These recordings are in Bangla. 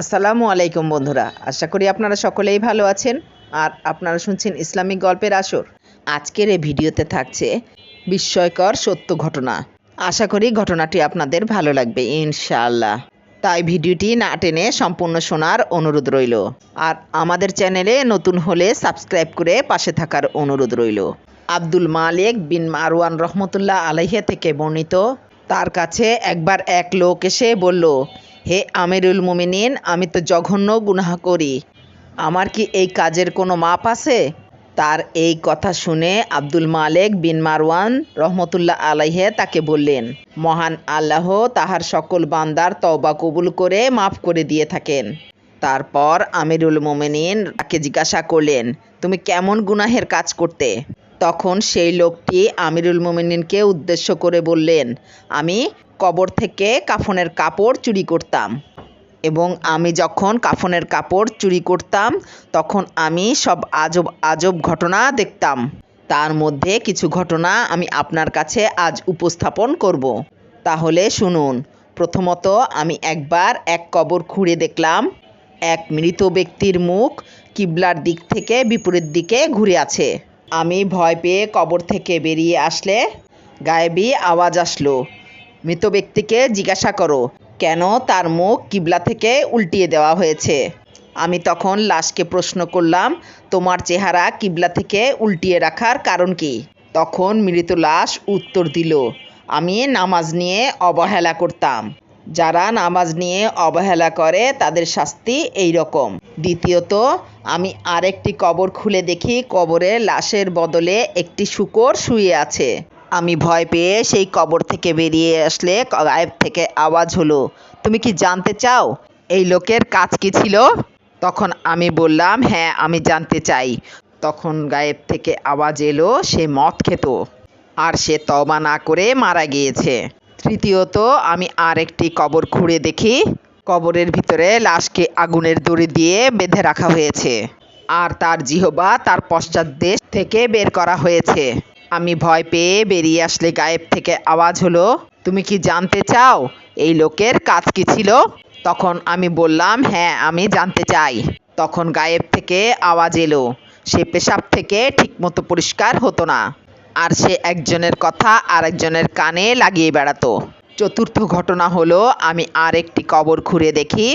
আসসালামু আলাইকুম বন্ধুরা। আশা করি আপনারা সকলেই ভালো আছেন আর আপনারা শুনছেন ইসলামিক গল্পের আসর। আজকের এই ভিডিওতে থাকছে বিস্ময়কর সত্য ঘটনা। আশা করি ঘটনাটি আপনাদের ভালো লাগবে, ইনশাআল্লাহ। তাই ভিডিওটি না টেনে সম্পূর্ণ শোনার অনুরোধ রইল। আর আমাদের চ্যানেলে নতুন হলে সাবস্ক্রাইব করে পাশে থাকার অনুরোধ রইল। আব্দুল মালিক বিন মারওয়ান রহমতুল্লাহ আলাইহে থেকে বর্ণিত, তার কাছে একবার এক লোক এসে বলল হে আমিরুল মুমিনিন, আমি তো জঘন্য গুনাহ করি। আমার কি এই কাজের কোনো মাপ আছে? তার এই কথা শুনে আব্দুল মালেক বিন মারওয়ান রহমতুল্লাহ আলাইহে তাকে বললেন, মহান আল্লাহ তাহার সকল বান্দার তওবা কবুল করে মাফ করে দিয়ে থাকেন। তারপর আমিরুল মোমেনিন তাকে জিজ্ঞাসা করলেন, তুমি কেমন গুনাহের কাজ করতে? তখন সেই লোকটি আমিরুল মোমিনিনকে উদ্দেশ্য করে বললেন, আমি কবর থেকে কাফনের কাপড় চুরি করতাম। এবং আমি যখন কাফনের কাপড় চুরি করতাম, তখন আমি সব আজব আজব ঘটনা দেখতাম। তার মধ্যে কিছু ঘটনা আমি আপনার কাছে আজ উপস্থাপন করব। তাহলে শুনুন, প্রথমত আমি একবার এক কবর খুঁড়ে দেখলাম। এক মৃত ব্যক্তির মুখ কিবলার দিক থেকে বিপরীত দিকে ঘুরে আছে। আমি ভয় পেয়ে কবর থেকে বেরিয়ে আসলে গায়েবী আওয়াজ আসলো। মৃত ব্যক্তিকে জিজ্ঞাসা করো, কেন তার মুখ কিবলা থেকে উল্টিয়ে দেওয়া হয়েছে? আমি তখন লাশকে প্রশ্ন করলাম, তোমার চেহারা কিবলা থেকে উল্টিয়ে রাখার কারণ কি? তখন মৃত লাশ উত্তর দিল, আমি নামাজ নিয়ে অবহেলা করতাম। যারা নামাজ নিয়ে অবহেলা করে, তাদের শাস্তি এই রকম। দ্বিতীয়ত, আমি আরেকটি কবর খুলে দেখি, কবরে লাশের বদলে একটি শুকর শুয়ে আছে। আমি ভয় পেয়ে সেই কবর থেকে বেরিয়ে আসলে গায়েব থেকে আওয়াজ হলো, তুমি কি জানতে চাও? এই লোকের কাজ কি ছিল? তখন আমি বললাম হ্যাঁ আমি জানতে চাই। তখন গায়েব থেকে আওয়াজ এলো, সে মদ খেত আর সে তবা না করে মারা গিয়েছে। তৃতীয়ত, আমি আর একটি কবর খুঁড়ে দেখি। কবরের ভিতরে লাশকে আগুনের দড়ি দিয়ে বেঁধে রাখা হয়েছে। আর তার জিহবা তার পশ্চাৎ দেশ থেকে বের করা হয়েছে। আমি ভয় পেয়ে বেরিয়ে আসলে গায়েব থেকে আওয়াজ হলো, তুমি কি জানতে চাও এই লোকের কাজ কি ছিল? তখন আমি বললাম হ্যাঁ আমি জানতে চাই। তখন গায়েব থেকে আওয়াজ এলো, সে পেশাব থেকে ঠিকমতো পরিষ্কার হতো না। আর সে একজনের কথা আরেকজনের কানে লাগিয়ে বেড়াতো। চতুর্থ ঘটনা হলো, আমি আর একটি কবর খুঁড়ে দেখি।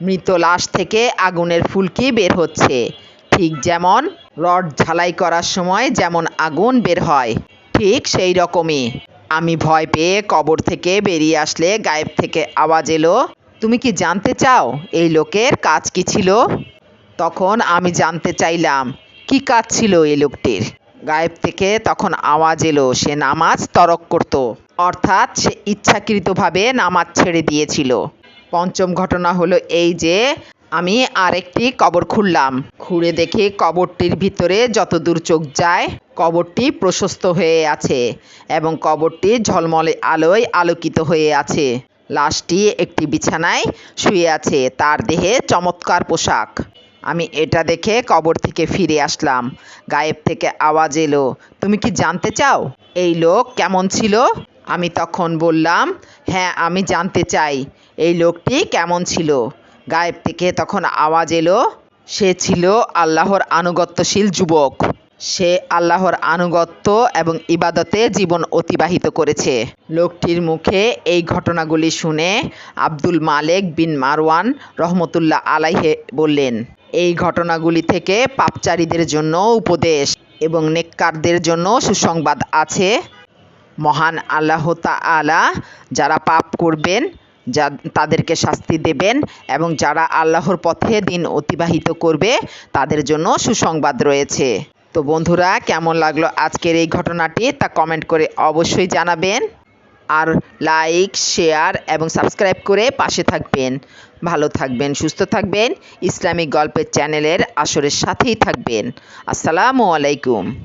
মৃত লাশ থেকে আগুনের ফুলকি বের হচ্ছে, ঠিক যেমন রড ঝালাই করার সময় যেমন আগুন বের হয়, ঠিক সেই রকমই। আমি ভয় পেয়ে কবর থেকে বেরিয়ে আসলে গায়েব থেকে আওয়াজ এলো, তুমি কি জানতে চাও এই লোকের কাজ কি ছিল? তখন আমি জানতে চাইলাম, কি কাজ ছিল এই লোকটির? গায়েব থেকে তখন আওয়াজ এলো, সে নামাজ তরক করত, অর্থাৎ সে ইচ্ছাকৃতভাবে নামাজ ছেড়ে দিয়েছিল। পঞ্চম ঘটনা হলো এই যে আমি আরেকটি কবর খুললাম। খুঁড়ে দেখে কবরটির ভিতরে যতদূর চোখ যায়, কবরটি প্রশস্ত হয়ে আছে এবং কবরটি ঝলমলে আলোয় আলোকিত হয়ে আছে। লাশটি একটি বিছানায় শুয়ে আছে, তার দেহে চমৎকার পোশাক। আমি এটা দেখে কবর থেকে ফিরে আসলাম। গায়েব থেকে আওয়াজ এলো, তুমি কি জানতে চাও? এই লোক কেমন ছিল? আমি তখন বললাম হ্যাঁ আমি জানতে চাই। এই লোকটি কেমন ছিল? গায়েব থেকে তখন আওয়াজ এলো, সে ছিল আল্লাহর আনুগত্যশীল যুবক। সে আল্লাহর আনুগত্য এবং ইবাদতে জীবন অতিবাহিত করেছে। লোকটির মুখে এই ঘটনাগুলি শুনে আব্দুল মালেক বিন মারওয়ান রহমতুল্লাহ আলাইহে বললেন, এই ঘটনাগুলি থেকে পাপচারীদের জন্য উপদেশ এবং নেককারদের জন্য সুসংবাদ আছে। মহান আল্লাহ তাআলা যারা পাপ করবেন যা তাদেরকে শাস্তি দেবেন এবং যারা আল্লাহর পথে দিন অতিবাহিত করবে, তাদের জন্য সুসংবাদ রয়েছে। তো বন্ধুরা, কেমন লাগল আজকের এই ঘটনাটি তা কমেন্ট করে অবশ্যই জানাবেন। আর লাইক শেয়ার এবং সাবস্ক্রাইব করে পাশে থাকবেন। ভালো থাকবেন, সুস্থ থাকবেন। ইসলামিক গল্পের চ্যানেলের আসরের সাথেই থাকবেন। আসসালামু আলাইকুম।